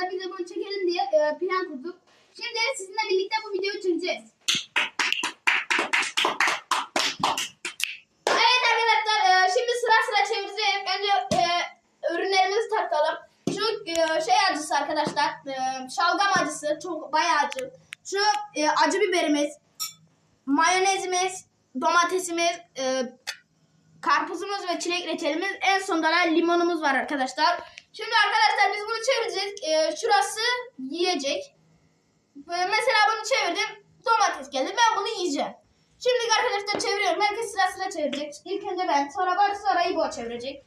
arkadaşlar. Biz de bunu çekelim diye e, plan kurduk. Şimdi sizinle birlikte bu videoyu çekeceğiz. Evet arkadaşlar e, şimdi sıra sıra çevireceğiz. Önce e, ürünlerimizi tartalım. Şu e, şey acısı arkadaşlar. E, şalgam acısı. Çok bayağı acı. Şu e, acı biberimiz. Mayonezimiz. Domatesimiz. E, karpuzumuz ve çilek reçelimiz. En sonunda da limonumuz var arkadaşlar. Şimdi arkadaşlar biz bunu çevireceğiz. E, şurası yiyecek. E, mesela bunu çevirdim. Domates geldi. Ben bunu yiyeceğim. Şimdi arkadaşlar çeviriyorum. Herkes sıra sıra çevirecek. İlk önce ben. Sonra Barış sonra İbo çevirecek.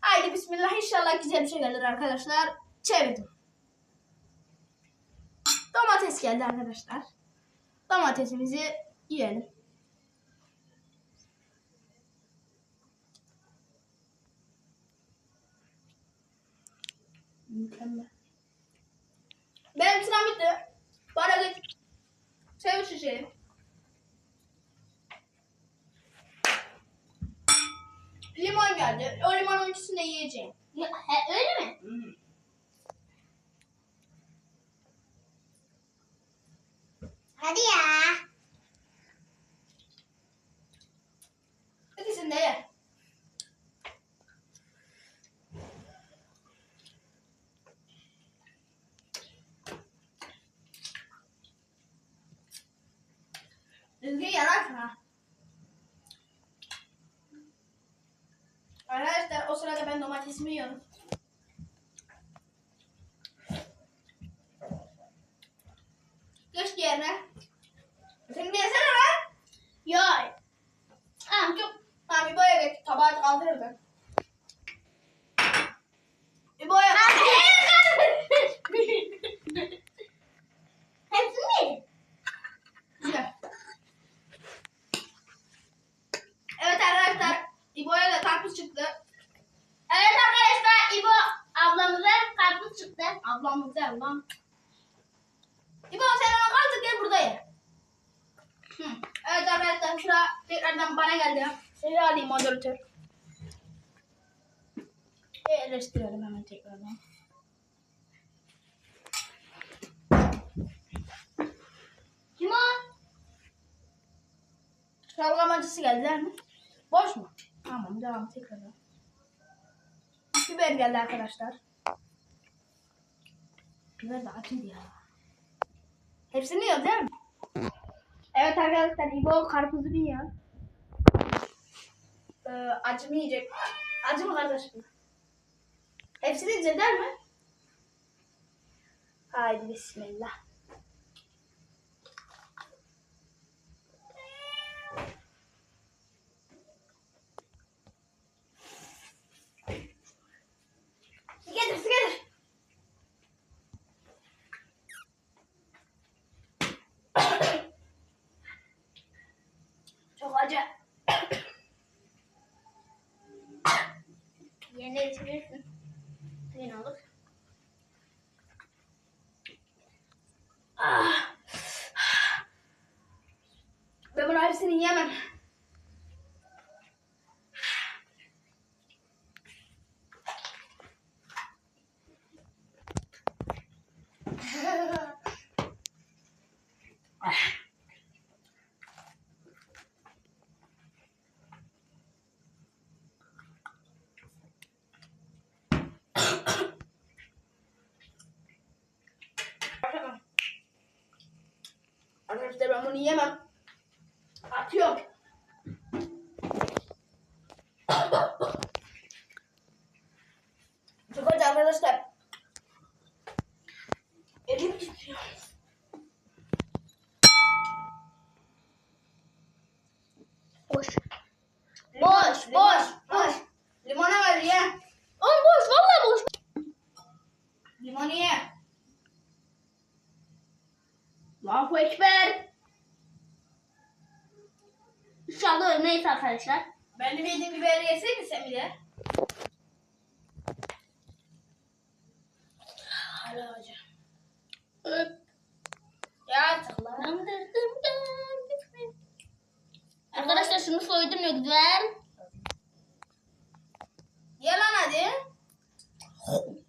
Haydi bismillah. İnşallah güzel bir şey gelir arkadaşlar. Çevirdim. Domates geldi arkadaşlar. Domatesimizi yiyelim. Mükemmel. Benim sıram bitti. Bana git. Çevir şişeyi. Limon geldi. O limonun ikisini de yiyeceğim. Ya, he, öyle mi? Hadi ya. İkisini de ye. Düzgün yanarsın ha. Arkadaşlar o sırada yiyorum. Geç yerine. Sen de yesene lan. Yok. Tamam çok. Tamam İbo'ya geç. Tabağı kaldırır ben. İbo'ya. Hepsini mi? Güzel. Evet arkadaşlar. İbo'ya da karpuz çıktı. Evet arkadaşlar İbo ablamıza karpuz çıktı. Ablam. İbo sen onu kaldır gel burada ye. Hı. Evet arkadaşlar sıra tekrardan bana geldi. Seni alayım moderatör. Eleştirelim hemen tekrardan. Kim o? Şalgam acısı geldi değil mi? Boş mu? Tamam devam tekrardan. Biber geldi arkadaşlar. Biber de acıydı ya. Hepsini yiyor değil mi? Evet arkadaşlar İbo karpuzunu yiyor. Ee, acı mı yiyecek? Acı mı kardeşim? Hepsini yiyecek değil mi? Haydi bismillah. Su getir su getir. Çok acı. Yerine getirirsin. Suyun olur. Ah. Ben bunu hepsini yiyemem. Arkadaşlar ben bunu yiyemem. Atıyorum. Çok acı arkadaşlar. Elim titriyor. Boş. Boş, Boş, boş, boş. boş. Limona ver ye. Oğlum boş, vallahi boş. Limonu ye. Allahu Ekber. İnşallah ölmeyiz arkadaşlar. Ben de yediğim biberi yeseydin sen bir. Hala hocam. Öp. Arkadaşlar şunu soydum yok güzel. Ye lan hadi.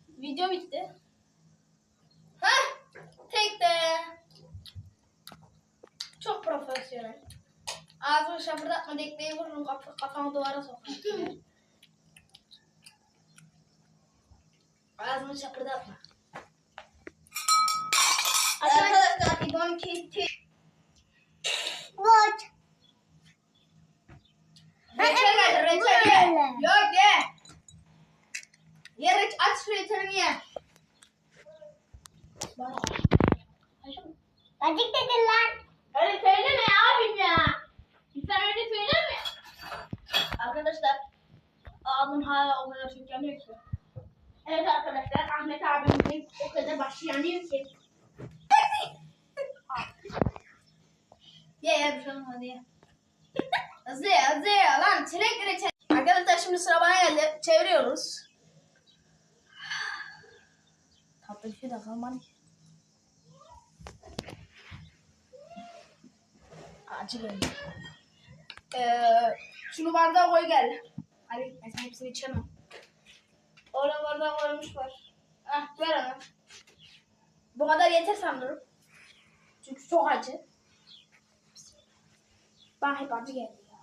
Video bitti. Hah. Tek de. Çok profesyonel. Ağzını şapırdatma dekmeyi vururum kaf kafamı duvara sokarım. Ağzını şapırdatma. Arkadaşlar İbon Kiti. Boş. Reçel geldi reçel ye. Yok ye. Ye reç aç şu reçelini ye. Bana. Acık dedin lan. Öyle söyleme abim ya. Sen öyle söyleme. Arkadaşlar abim hala o kadar çok yanıyor ki. Evet arkadaşlar Ahmet abimizin o kadar başı yanıyor ki. ye ye bir şey olmadı ye. Hızlı ye hızlı ye lan çilek reçel. Arkadaşlar şimdi sıra bana geldi. Çeviriyoruz. Tatlı bir şey de kalmadı ki. Acı geldi. Ee, şunu bardağa koy gel. Hadi ben hepsini içemem. Oraya bardağa koymuşlar. Ah ver onu. Bu kadar yeter sanırım. Çünkü çok acı. Bana hep acı geldi ya.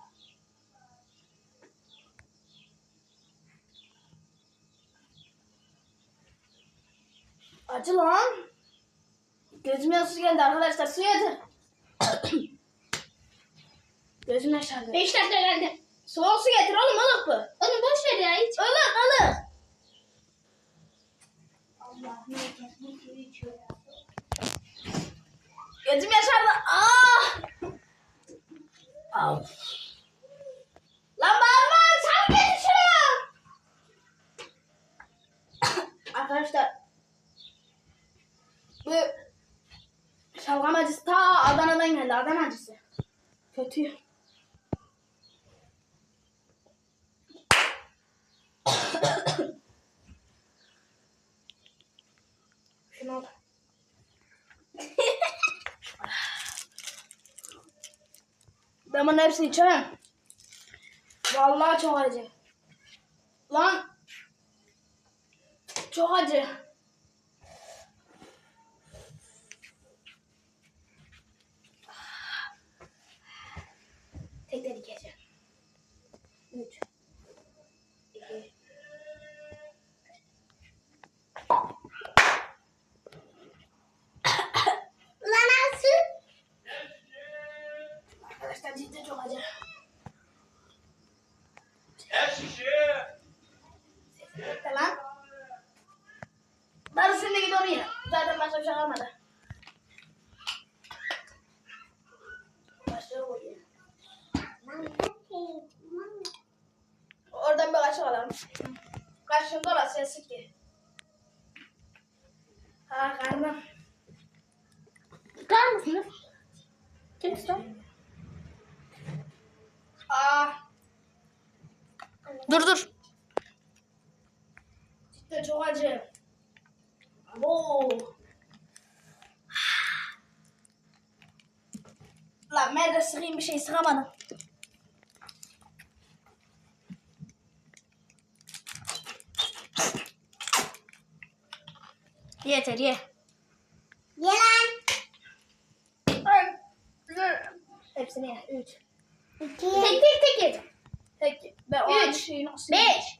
Acı lan. Gözüme su geldi arkadaşlar. Su yeter. Gözüm yaşardı. 5 dakika geldi. Soğuk su getir oğlum ılık bu. Oğlum boş ver ya hiç. Ilık ılık. Allah ne ne içiyor ya. Gözüm yaşardı. Ah! Av. Lan bağırma sen getir şunu. Arkadaşlar bu şalgam acısı ta Adana'dan geldi. Adana acısı. Kötü. Şunu al. ben bunun hepsini içemem. Vallahi çok acı. Lan. Çok acı. Tek tek içeceğim. Üç. İki. Lan alsın. Arkadaşlar cidden çok acı. Bekle lan. Darı sen de git onu ye. Zaten başka bir şey ye. Oradan bir kaşık alalım. Kaşığın dolası ya sık ye. Ha karnım. Tutar mısınız? Kim tutar? Aa. Dur dur. Cidden çok acı. Abo. De sıkayım bir şey sıkamadım. Yeter ye. Ye lan. Hepsini ye. Üç. Tek tek tek ye. Tek. Ben o Üç. şeyi nasıl 5,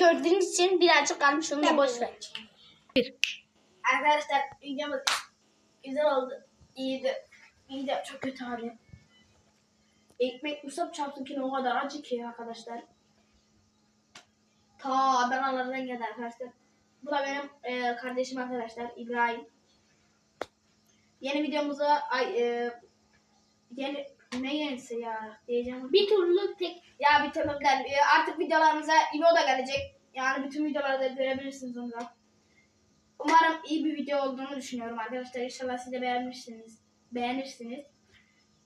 gördüğünüz için birazcık kalmış onu da boş ver. Arkadaşlar videomuz güzel oldu. İyiydi. İyiydi. Çok kötü hali. Ekmek musab çarptım ki o kadar acı ki arkadaşlar. Ta Adanalardan geldi arkadaşlar. Bu da benim e, kardeşim arkadaşlar İbrahim. Yeni videomuza ay e, yeni ne yenisi ya diyeceğim. Bir turluk tek Ya bir tamam değil. E, artık videolarımıza İbo da gelecek. Yani bütün videoları da görebilirsiniz onda. Umarım iyi bir video olduğunu düşünüyorum arkadaşlar. İnşallah siz de beğenmişsiniz. Beğenirsiniz.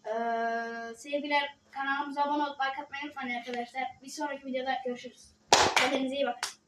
Ee, sevgiler kanalımıza abone olup like atmayı unutmayın arkadaşlar. Bir sonraki videoda görüşürüz. Kendinize iyi bakın.